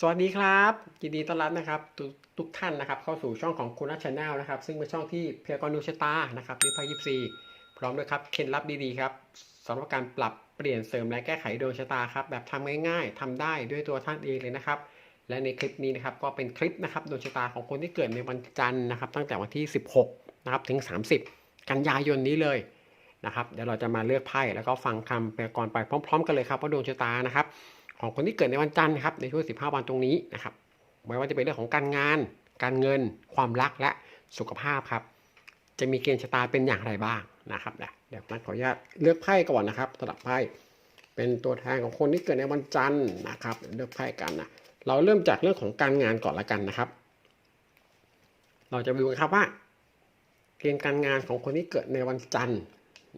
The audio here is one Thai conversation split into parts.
สวัสดีครับยินดีต้อนรับนะครับทุกทุกท่านนะครับ เข้าสู่ช่องของคุณนัทชาแนลนะครับ ซึ่งเป็นช่องที่พยากรณ์ดวงชะตานะครับหรือพายิปซีพร้อมด้วยครับเคล็ดลับดีๆครับสำหรับการปรับเปลี่ยนเสริมและแก้ไขดวงชะตาครับแบบทำง่ายๆทำได้ด้วยตัวท่านเองเลยนะครับ และในคลิปนี้นะครับก็เป็นคลิปนะครับดวงชะตาของคนที่เกิดในวันจันทร์นะครับ ตั้งแต่วันที่ 16นะครับถึง 30 กันยายนนี้เลยนะครับเดี๋ยวเราจะมาเลือกไพ่แล้วก็ฟังคำพยากรณ์ไปพร้อม ๆ กันเลยครับว่าดวงชะตานะครับ ของคนที่เกิดในวันจันทร์ครับในช่วง 15 วันตรงนี้นะครับไม่ว่าจะเป็นเรื่องของการงาน การเงิน ความรักและสุขภาพครับ จะมีเกณฑ์ชะตาเป็นอย่างไรบ้างนะครับเดี๋ยวนัทขออนุญาตเลือกไพ่ก่อนนะครับสำหรับไพ่เป็นตัวแทนของคนที่เกิดในวันจันทร์นะครับเลือกไพ่กันนะเราเริ่มจากเรื่องของการงานก่อนละกันนะครับ เราจะไปดูกันครับว่าเกณฑ์การงานของคนที่เกิดในวันจันทร์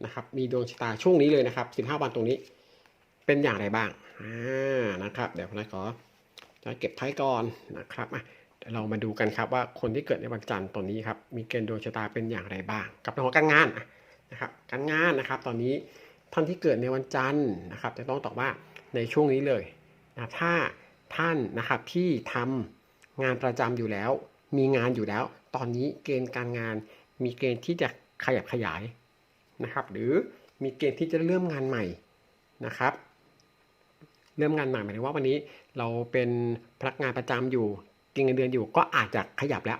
นะครับ มีดวงชะตาช่วงนี้เลยนะครับ 15 วันตรงนี้ เป็นอย่างไรบ้างอ่านะครับ เดี๋ยวนะขอจะเก็บไพ่ก่อนนะครับอะเดี๋ยวเรามาดูกันครับว่าคนที่เกิดในวันจันทร์ตอนนี้ครับมีเกณฑ์ดวงชะตาเป็นอย่างไรบ้าง กับเรื่องของการงานนะครับการงานนะครับ ตอนนี้ท่านที่เกิดในวันจันทร์นะครับ จะต้องตอบว่าในช่วงนี้เลยนะถ้าท่านนะครับที่ทำงานประจำอยู่แล้ว มีงานอยู่แล้ว ตอนนี้เกณฑ์การงาน มีเกณฑ์ที่จะขยับขยายนะครับ หรือมีเกณฑ์ที่จะเริ่มงานใหม่นะครับ เริ่มงานใหม่หมายถึงว่าวันนี้เราเป็นพนักงานประจำอยู่กินเงินเดือนอยู่ ก็อาจจะขยับแล้ว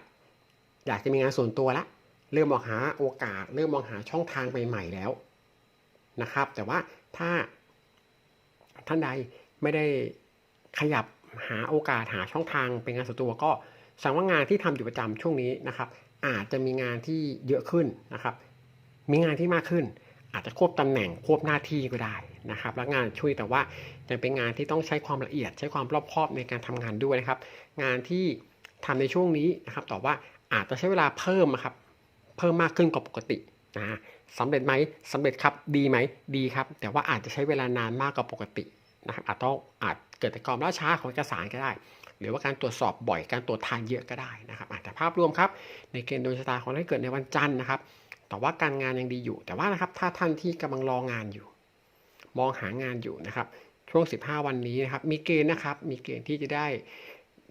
อยากจะมีงานส่วนตัวละเริ่มมองหาโอกาส เริ่มมองหาช่องทางใหม่ๆแล้วนะครับ แต่ว่าถ้าท่านใดไม่ได้ขยับหาโอกาสหาช่องทางเป็นงานส่วนตัวก็แสดงว่างานที่ทำอยู่ประจำช่วงนี้นะครับ อาจจะมีงานที่เยอะขึ้นนะครับ มีงานที่มากขึ้น อาจจะควบตำแหน่งควบหน้าที่ก็ได้นะครับ และงานช่วยแต่ว่ายังเป็นงานที่ต้องใช้ความละเอียด ใช้ความรอบคอบในการทำงานด้วยนะครับ งานที่ทำในช่วงนี้นะครับตอว่าอาจจะใช้เวลาเพิ่มครับเพิ่มมากขึ้นกว่าปกตินะสำเร็จไหมสำเร็จครับดีไหมดีครับ แต่ว่าอาจจะใช้เวลานานมากกว่าปกตินะครับอาจต้องอาจเกิดจากความล่าช้าของเอกสารก็ได้ หรือว่าการตรวจสอบบ่อยการตรวจทานเยอะก็ได้นะครับอาจจะภาพรวมครับในเกณฑ์ดวงชะตาของท่านที่เกิดในวันจันทร์นะครับ แต่ว่าการงานยังดีอยู่ แต่ว่านะครับถ้าท่านที่กำลังรองานอยู่ มองหางานอยู่นะครับ ช่วง 15 วันนี้นะครับ มีเกณฑ์นะครับ มีเกณฑ์ที่จะได้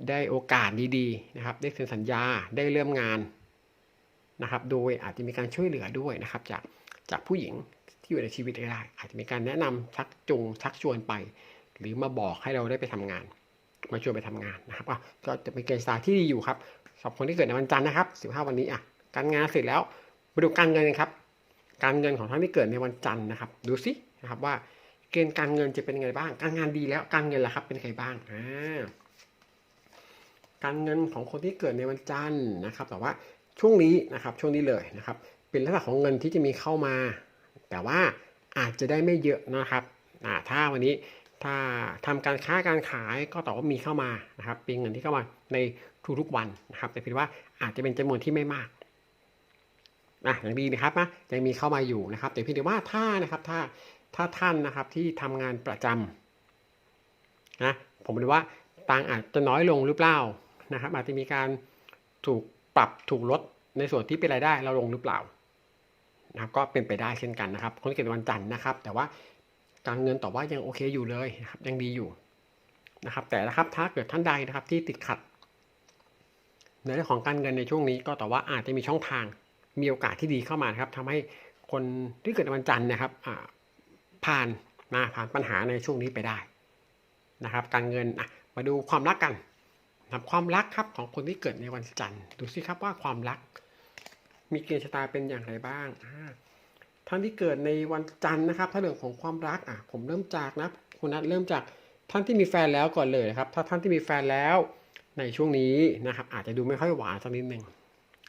ได้โอกาสดีๆนะครับ ได้เซ็นสัญญาได้เริ่มงานนะครับ โดยอาจจะมีการช่วยเหลือด้วยนะครับ จากจากผู้หญิงที่อยู่ในชีวิตก็ได้ อาจจะมีการแนะนำชักจูงชักชวนไป หรือมาบอกให้เราได้ไปทำงาน มาชวนไปทำงานนะครับก็จะเป็นเกณฑ์สตาร์ที่ดีอยู่ครับสำหรับคนที่เกิดในวันจันทร์นะครับ 15 วันนี้อะการงานเสร็จแล้ว มาดูการเงินครับ การเงินของท่านที่เกิดในวันจันทร์นะครับ ดูสินะครับว่าเกณฑ์การเงินจะเป็นไงบ้าง การงานดีแล้วการเงินล่ะครับ เป็นยังไงบ้างอ่าการเงินของคนที่เกิดในวันจันทร์นะครับ แต่ว่าช่วงนี้นะครับช่วงนี้เลยนะครับ เป็นลักษณะของเงินที่จะมีเข้ามา แต่ว่าอาจจะได้ไม่เยอะนะครับถ้าวันนี้ถ้าทำการค้าการขายก็ตอบว่ามีเข้ามานะครับเป็นเงินที่เข้ามาในทุกๆวันนะครับ แต่เพียงว่าอาจจะเป็นจำนวนที่ไม่มาก อะอย่างดีนะครับนะยังมีเข้ามาอยู่นะครับ แต่เพียงแต่ว่าถ้านะครับถ้าถ้าท่านนะครับที่ทำงานประจำนะผมเลยว่าตังอาจจะน้อยลงหรือเปล่านะครับ อาจจะมีการถูกปรับถูกลดในส่วนที่เป็นรายได้เราลงหรือเปล่านะครับก็เป็นไปได้เช่นกันนะครับ คนเกิดวันจันทร์นะครับ แต่ว่าการเงินต่อว่ายังโอเคอยู่เลยนะครับยังดีอยู่นะครับ แต่นะครับถ้าเกิดท่านใดนะครับที่ติดขัดในเรื่องของการเงินในช่วงนี้ก็แต่ว่าอาจจะมีช่องทาง มีโอกาสที่ดีเข้ามาครับทำให้คนที่เกิดวันจันทร์นะครับผ่านนะผ่านปัญหาในช่วงนี้ไปได้นะครับ การเงินมาดูความรักกันนะครับความรักครับของคนที่เกิดในวันจันทร์ดูสิครับว่าความรัก มีเกณฑ์ชะตาเป็นอย่างไรบ้างท่านที่เกิดในวันจันทร์นะครับ ถ้าเรื่องของความรักอะผมเริ่มจากนะคุณนัทเริ่มจากท่านที่มีแฟนแล้วก่อนเลยนะครับ ถ้าท่านที่มีแฟนแล้วในช่วงนี้นะครับ อาจจะดูไม่ค่อยหวานสักนิดหนึ่ง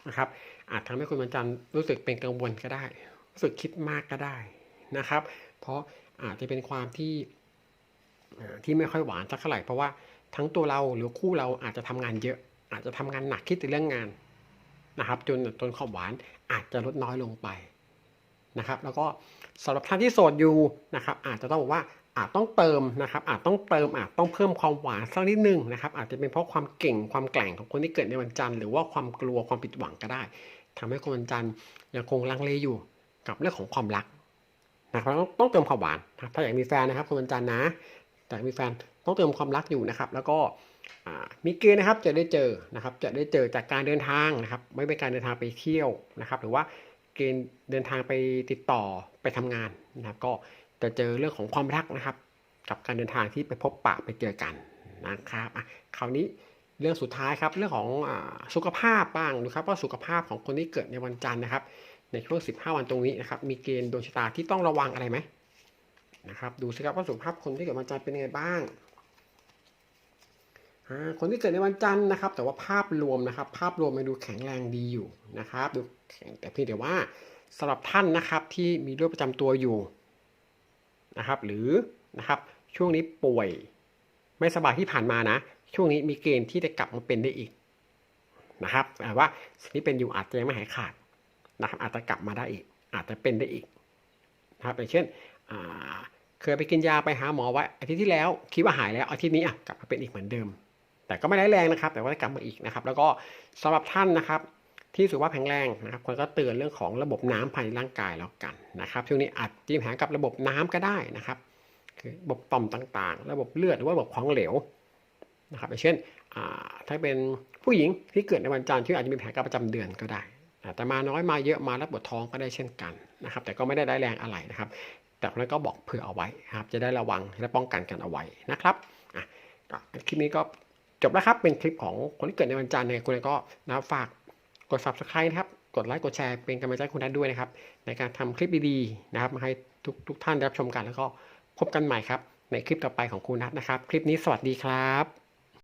นะครับ อาจทำให้คนวันจันทร์รู้สึกเป็นกังวลก็ได้ รู้สึกคิดมากก็ได้นะครับ เพราะอาจจะเป็นความที่ที่ไม่ค่อยหวานสักเท่าไหร่เพราะว่าทั้งตัวเราหรือคู่เราอาจจะทำงานเยอะ อาจจะทำงานหนักคิดแต่เรื่องงานนะครับ จนจนความหวานอาจจะลดน้อยลงไปนะครับ แล้วก็สำหรับท่านที่โสดอยู่นะครับ อาจจะต้องบอกว่าอาจต้องเติมนะครับ อาจต้องเติมอาจต้องเพิ่มความหวานสักนิดนึงนะครับ อาจจะเป็นเพราะความเก่งความแกร่งของคนที่เกิดในวันจันทร์หรือว่าความกลัวความผิดหวังก็ได้ ทำให้คนวันจันทร์ยังคงลังเลอยู่กับเรื่องของความรักนะครับต้องเติมความหวานนะถ้าอยากมีแฟนนะครับคนวันจันทร์นะแต่มีแฟนต้องเติมความรักอยู่นะครับ แล้วก็มีเกณฑ์นะครับจะได้เจอนะครับ จะได้เจอจากการเดินทางนะครับ ไม่เป็นการเดินทางไปเที่ยวนะครับ หรือว่าเกณฑ์เดินทางไปติดต่อไปทำงานนะครับก็จะเจอเรื่องของความรักนะครับ กับการเดินทางที่ไปพบปะไปเจอกันนะครับอะคราวนี้ เรื่องสุดท้ายครับเรื่องของอสุขภาพบ้างดูครับว่าสุขภาพของคนที่เกิดในวันจันทร์นะครับ ในช่วง 15 วันตรงนี้นะครับมีเกณฑ์ดวงชะตาที่ต้องระวังอะไรไหมนะครับดูสิครับว่าสุขภาพคนที่เกิดวันจันทร์เป็นยังไงบ้างคนที่เกิดในวันจันทร์นะครับ แต่ว่าภาพรวมนะครับ ภาพรวมมันดูแข็งแรงดีอยู่นะครับดูแข็งแต่เพียงแต่ว่าสำหรับท่านนะครับที่มีโรคประจำตัวอยู่นะครับ หรือนะครับช่วงนี้ป่วยไม่สบายที่ผ่านมานะ ช่วงนี้มีเกณฑ์ที่จะกลับมาเป็นได้อีกนะครับแต่ว่าสิ่งที่เป็นอยู่อาจจะยังไม่หายขาดนะครับอาจจะกลับมาได้อีก อาจจะเป็นได้อีกนะครับอย่างเช่นเคยไปกินยาไปหาหมอไว้อาทิตย์ที่แล้วคิดว่าหายแล้วอาทิตย์นี้อะกลับมาเป็นอีกเหมือนเดิม แต่ก็ไม่ได้ายแรงนะครับ แต่ว่าจะกลับมาอีกนะครับ แล้วก็สำหรับท่านนะครับ ที่สุขภาพแข็งแรงนะครับควรก็เตือนเรื่องของระบบน้ำภายในร่างกายแล้วกันนะครับช่วงนี้อาจจะมีปัญหากับระบบน้ำก็ได้นะครับ คือระบบต่อมต่างๆ ระบบเลือดหรือว่าระบบของเหลว นะครับอย่างเช่นถ้าเป็นผู้หญิงที่เกิดในวันจันทร์ที่อาจจะมีแผลกับประจำเดือนก็ได้ แต่มาน้อยมาเยอะมาแล้วปวดท้องก็ได้เช่นกันนะครับ แต่ก็ไม่ได้ได้แรงอะไรนะครับ แต่คนนั้นก็บอกเผื่อเอาไว้ครับ จะได้ระวังและป้องกันกันเอาไว้นะครับคลิปนี้ก็จบแล้วครับ เป็นคลิปของคนที่เกิดในวันจันทร์เนี่ยคุณก็นะฝากกด subscribe นะครับ กดไลค์ กดแชร์ เป็นกำลังใจคุณนัทด้วยนะครับ ในการทำคลิปดีๆนะครับ มาให้ทุกทุกท่านได้รับชมกัน แล้วก็พบกันใหม่ครับ ในคลิปต่อไปของครูนัทนะครับ คลิปนี้สวัสดีครับ